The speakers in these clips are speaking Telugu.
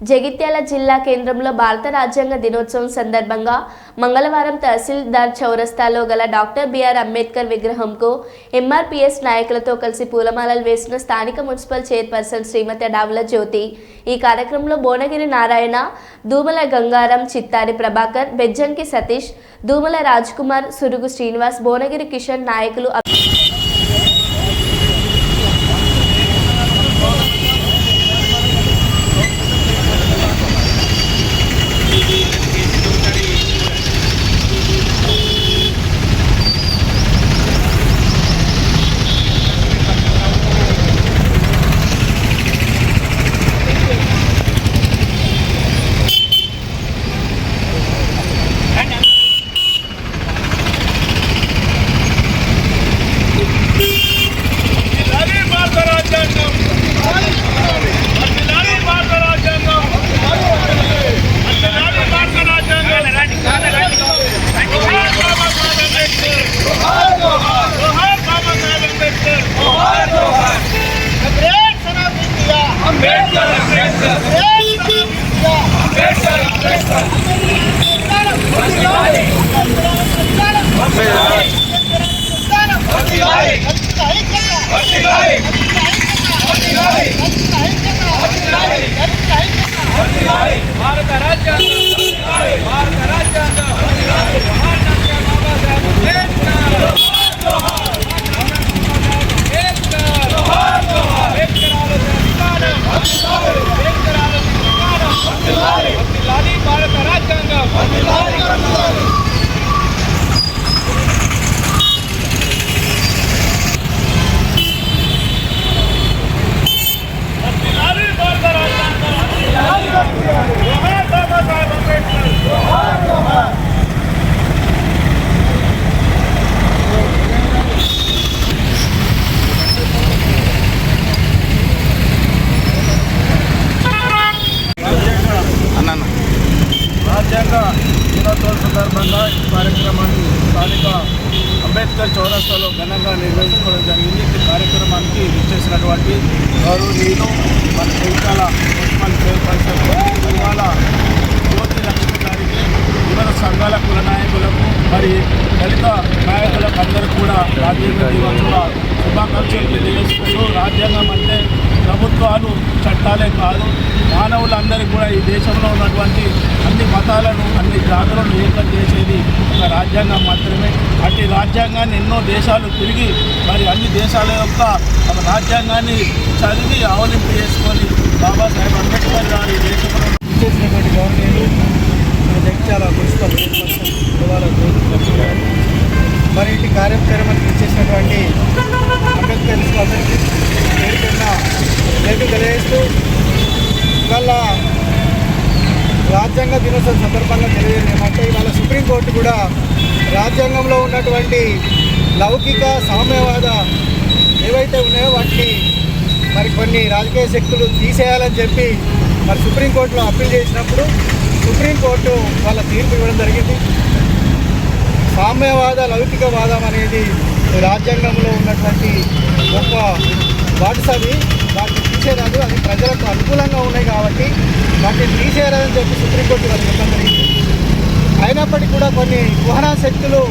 జగిత్యాల జిల్లా కేంద్రంలో భారత రాజ్యాంగ దినోత్సవం సందర్భంగా మంగళవారం తహసీల్దార్ చౌరస్తాలో గల డాక్టర్ బిఆర్ అంబేద్కర్ విగ్రహంకు ఎంఆర్పీఎస్ నాయకులతో కలిసి పూలమాలలు వేసిన స్థానిక మున్సిపల్ చైర్పర్సన్ శ్రీమతి డావుల జ్యోతి. ఈ కార్యక్రమంలో భువనగిరి నారాయణ దూమల గంగారం చిత్తారి ప్రభాకర్ బెజ్జంకి సతీష్ దూమల కుమార్ సురుగు శ్రీనివాస్ భువనగిరి కిషన్ నాయకులు Ambedkar Ambedkar Great son of India. Ambedkar Ambedkar వంశీవాది వంశీవాది వంశీవాది వంశీవాది వంశీవాది వంశీవాది భారత రాజ్యాంగం భారత రాజ్యాంగం మహాన్ డాక్టర్ బాబాసాహెబ్ అంబేద్కర్ అంబేద్కర్ అంబేద్కర్ ఆలోచన విధానం అంబేద్కర్ ఆలోచన విధానం వంశీవాది భారత రాజ్యాంగం అఖిలాని భారత రాజ్యాంగం జోహార్ బాబా సాహెబ్ అంబేద్కర్ రాజ్యాంగ దినోత్సవం సందర్భంగా ఈ కార్యక్రమాన్ని స్థానిక అంబేద్కర్ చౌరస్తాలో ఘనంగా నిర్వహించుకోవడం జరిగింది. ఈ కార్యక్రమానికి ఇచ్చేసినటువంటి గౌరవనీయులు మన జగిత్యాల మున్సిపల్ చైర్పర్సన్ ఇవాళ జ్యోతి లక్ష్మి గారికి వివిధ సంఘాల కుల నాయకులకు మరి దళిత నాయకులకు అందరికీ కూడా రాజ్యాంగ దినోత్సవ శుభాకాంక్షలు తెలియజేసుకుంటూ రాజ్యాంగం అంటే ప్రభుత్వాలు చట్టాలే కాదు మానవులందరికీ కూడా ఈ దేశంలో ఉన్నటువంటి అన్ని మతాలను అన్ని జాతులను ఏకం చేసేది ఒక రాజ్యాంగం మాత్రమే. అటు రాజ్యాంగాన్ని ఎన్నో దేశాలు తిరిగి మరి అన్ని దేశాల యొక్క ఒక రాజ్యాంగాన్ని చదివి అవలింపు చేసుకొని బాబాసాహెబ్ అంబేద్కర్ గారు ఈ దేశంలో చేసినటువంటి గవర్నీయులు మన జగిత్యాల మున్సిపల్ మరి ఇటు కార్యక్రమానికి ఇచ్చేసినటువంటి అంబేద్కర్ అందరికీ పేరుకున్న జైలు తెలియజేస్తూ ఇవాళ రాజ్యాంగ దినోత్సవం సందర్భంగా తెలియజేది ఏమంటే ఇవాళ సుప్రీంకోర్టు కూడా రాజ్యాంగంలో ఉన్నటువంటి లౌకిక సామ్యవాద ఏవైతే ఉన్నాయో వాటిని మరి కొన్ని రాజకీయ శక్తులు తీసేయాలని చెప్పి మరి సుప్రీంకోర్టులో అప్పీల్ చేసినప్పుడు సుప్రీంకోర్టు వాళ్ళ తీర్పు ఇవ్వడం జరిగింది. సామ్యవాద లౌకికవాదం అనేది రాజ్యాంగంలో ఉన్నటువంటి గొప్ప వాట్స్ అవి. వాటిని తీసేరాదు. అది ప్రజలకు అనుకూలంగా ఉన్నాయి కాబట్టి వాటిని తీసేయరాదని చెప్పి సుప్రీంకోర్టు వాళ్ళు చెప్పడం జరిగింది. అయినప్పటికీ కూడా కొన్ని కుహనా శక్తులు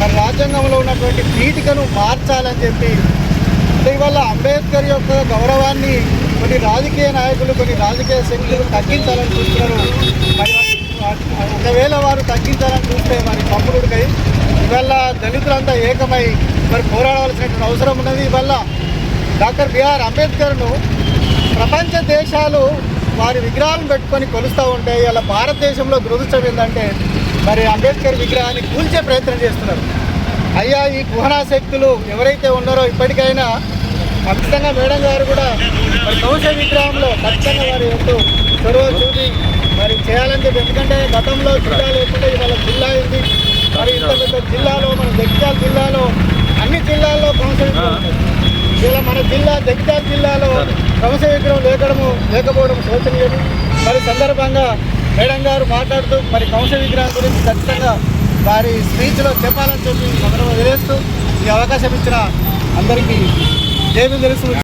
మరి రాజ్యాంగంలో ఉన్నటువంటి పీఠికను మార్చాలని చెప్పి అంటే అంబేద్కర్ యొక్క గౌరవాన్ని కొన్ని రాజకీయ నాయకులు కొన్ని రాజకీయ శక్తులు తగ్గించాలని చూస్తున్నారు. ఒకవేళ వారు తగ్గించాలని చూస్తే మరి పంపుడుకై ఇవాళ దళితులంతా ఏకమై మరి పోరాడవలసినటువంటి అవసరం ఉన్నది. ఇవాళ డాక్టర్ బిఆర్ అంబేద్కర్ను ప్రపంచ దేశాలు వారి విగ్రహాలను పెట్టుకొని కొలుస్తూ ఉంటే ఇలా భారతదేశంలో దురదృష్టం ఏంటంటే మరి అంబేద్కర్ విగ్రహాన్ని కూల్చే ప్రయత్నం చేస్తున్నారు. అయ్యా ఈ కుహనా శక్తులు ఎవరైతే ఉన్నారో ఇప్పటికైనా ఖచ్చితంగా మేడం గారు కూడా మరి కౌశ విగ్రహంలో ఖచ్చితంగా వారి యొక్క చొరవ చూపి మరి చేయాలని చెప్పి. ఎందుకంటే గతంలో జిల్లా లేకుండా ఇవాళ జిల్లా అయింది. మరి ఇంత పెద్ద జిల్లాలో మన జగిత్యాల జిల్లాలో అన్ని జిల్లాల్లో కౌశ విగ్రహం ఉంది. ఇలా మన జిల్లా జగిత్యాల జిల్లాలో కౌశ విగ్రహం లేకడము లేకపోవడం శోచనీయం మరి సందర్భంగా మేడం గారు మాట్లాడుతూ మరి కౌశ విగ్రహం గురించి ఖచ్చితంగా వారి స్పీచ్లో చెప్పాలని చెప్పి అందరం వదిలేస్తూ ఈ అవకాశం ఇచ్చిన అందరికీ జేబీ తెలుసు